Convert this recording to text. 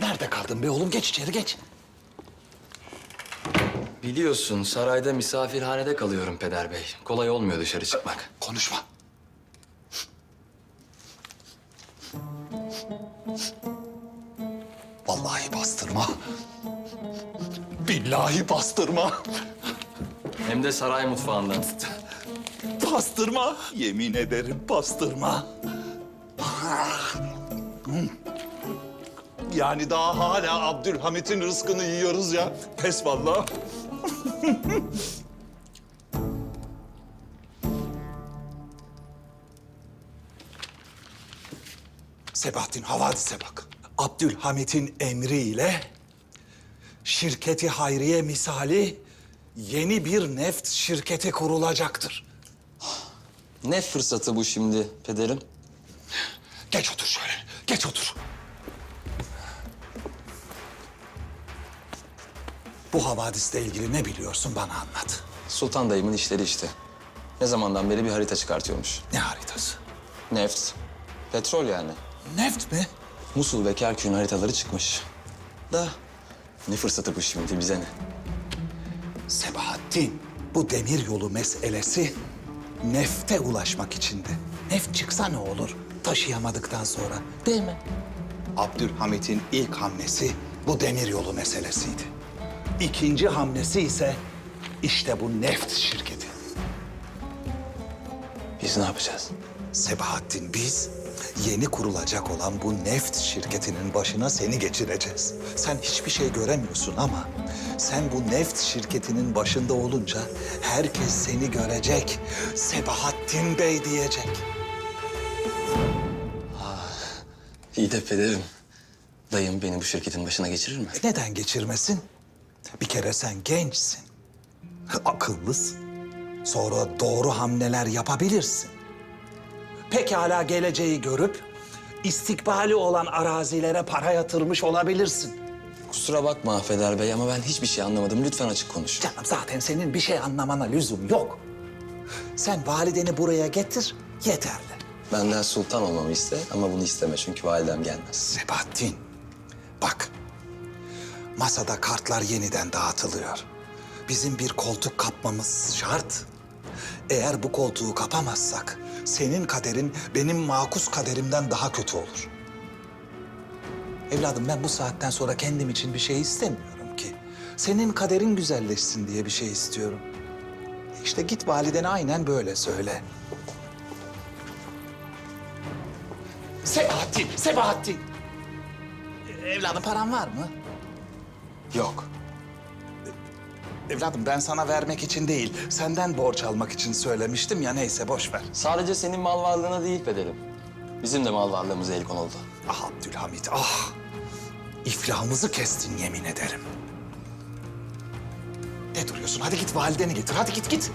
Nerede kaldın be oğlum? Geç içeri geç. Biliyorsun sarayda misafirhanede kalıyorum peder bey. Kolay olmuyor dışarı çıkmak. Konuşma. Vallahi bastırma. Billahi bastırma. Hem de saray mutfağından. Bastırma. Yemin ederim bastırma. Yani daha hala Abdülhamit'in rızkını yiyoruz ya. Pes vallahi. Sebahattin havadise bak. Abdülhamit'in emriyle şirketi hayriye misali yeni bir neft şirketi kurulacaktır. Ne fırsatı bu şimdi pederim? Geç otur şöyle, geç otur. Bu havadisle ilgili ne biliyorsun bana anlat. Sultan dayımın işleri işte. Ne zamandan beri bir harita çıkartıyormuş. Ne haritası? Neft, petrol yani. Neft mi? Musul ve Kerkük'ün haritaları çıkmış. Da ne fırsatı bu şimdi bize ne? Sebahattin, bu demir yolu meselesi nefte ulaşmak içindi. Neft çıksa ne olur taşıyamadıktan sonra değil mi? Abdülhamit'in ilk hamlesi bu demir yolu meselesiydi. İkinci hamlesi ise işte bu neft şirketi. Biz ne yapacağız? Sebahattin biz yeni kurulacak olan bu neft şirketinin başına seni geçireceğiz. Sen hiçbir şey göremiyorsun ama sen bu neft şirketinin başında olunca herkes seni görecek. Sebahattin Bey diyecek. İyi de pederim. Dayım beni bu şirketin başına geçirir mi? Neden geçirmesin? Bir kere sen gençsin. Akıllısın. Sonra doğru hamleler yapabilirsin. Pekala geleceği görüp istikbali olan arazilere para yatırmış olabilirsin. Kusura bakma Feder Bey ama ben hiçbir şey anlamadım. Lütfen açık konuş. Canım zaten senin bir şey anlamana lüzum yok. Sen valideni buraya getir, yeterli. Benden sultan olmamı iste ama bunu isteme çünkü validem gelmez. Sebahattin, bak. Masada kartlar yeniden dağıtılıyor. Bizim bir koltuk kapmamız şart. Eğer bu koltuğu kapamazsak senin kaderin benim makus kaderimden daha kötü olur. Evladım ben bu saatten sonra kendim için bir şey istemiyorum ki. Senin kaderin güzelleşsin diye bir şey istiyorum. İşte git validene aynen böyle söyle. Sebahattin, Sebahattin. Evladım paran var mı? Yok. Evladım ben sana vermek için değil, senden borç almak için söylemiştim ya neyse boş ver. Sadece senin mal varlığına değil pederim. Bizim de mal varlığımıza el konuldu. Ah Abdülhamit ah. İflahımızı kestin yemin ederim. Ne duruyorsun? Hadi git valideni getir. Hadi git git.